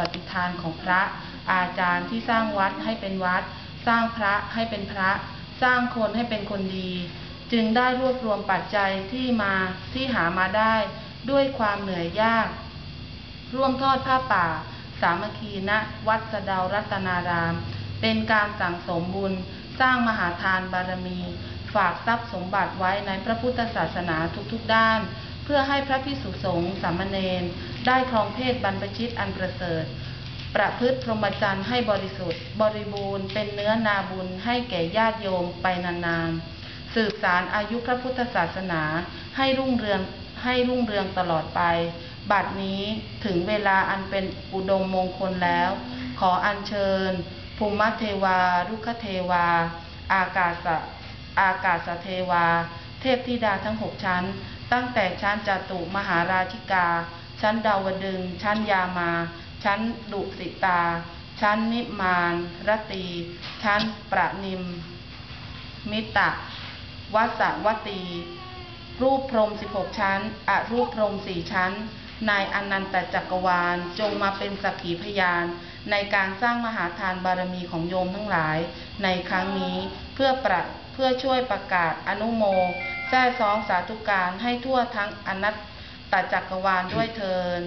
ปฏิทานของพระ อาจารย์ที่สร้างวัดให้เป็นวัด สร้างพระให้เป็นพระ สร้างคนให้เป็นคนดี จึงได้รวบรวมปัจจัยที่มาที่หามาได้ด้วยความเหนื่อยยาก ร่วมทอดผ้าป่า สามัคคีณะวัดสะดารัตนาราม เป็นการสั่งสมบุญ สร้างมหาทานบารมี ฝากทรัพย์สมบัติไว้ในพระพุทธศาสนาทุกๆด้าน เพื่อให้พระพิสุสงฆ์สามเณร ได้ครองเพศบรรพชิตอันประเสริฐ ประพฤติพรหมจรรย์ให้บริสุทธิ์ บริบูรณ์เป็นเนื้อนาบุญให้แก่ญาติโยมไปนานๆ สืบสารอายุพระพุทธศาสนาให้รุ่งเรืองให้รุ่งเรืองตลอดไป บัดนี้ถึงเวลาอันเป็นอุดมมงคลแล้ว ขออัญเชิญ ภูมิเทวา รุกขเทวา อากาสะอากาศเทวา เทพธิดาทั้งหกชั้น ตั้งแต่ชั้นจตุมหาราชิกา ชั้นดาวดึง ชั้นยามา ชั้นดุสิตา ชั้นนิมานรตี ชั้นประนิม มิตะวัสวัตี รูปพรม 16 ชั้นอรูปพรหม4 ชั้น นายอนันตจักรวาลจงมาเป็นสักขีพยาน ในการสร้างมหาทานบารมีของโยมทั้งหลาย ในครั้งนี้เพื่อประเพื่อช่วยประกาศอนุโมแท้ซองสาธุการให้ทั่วทั้งอนัต ตจักรวาลด้วยเทิน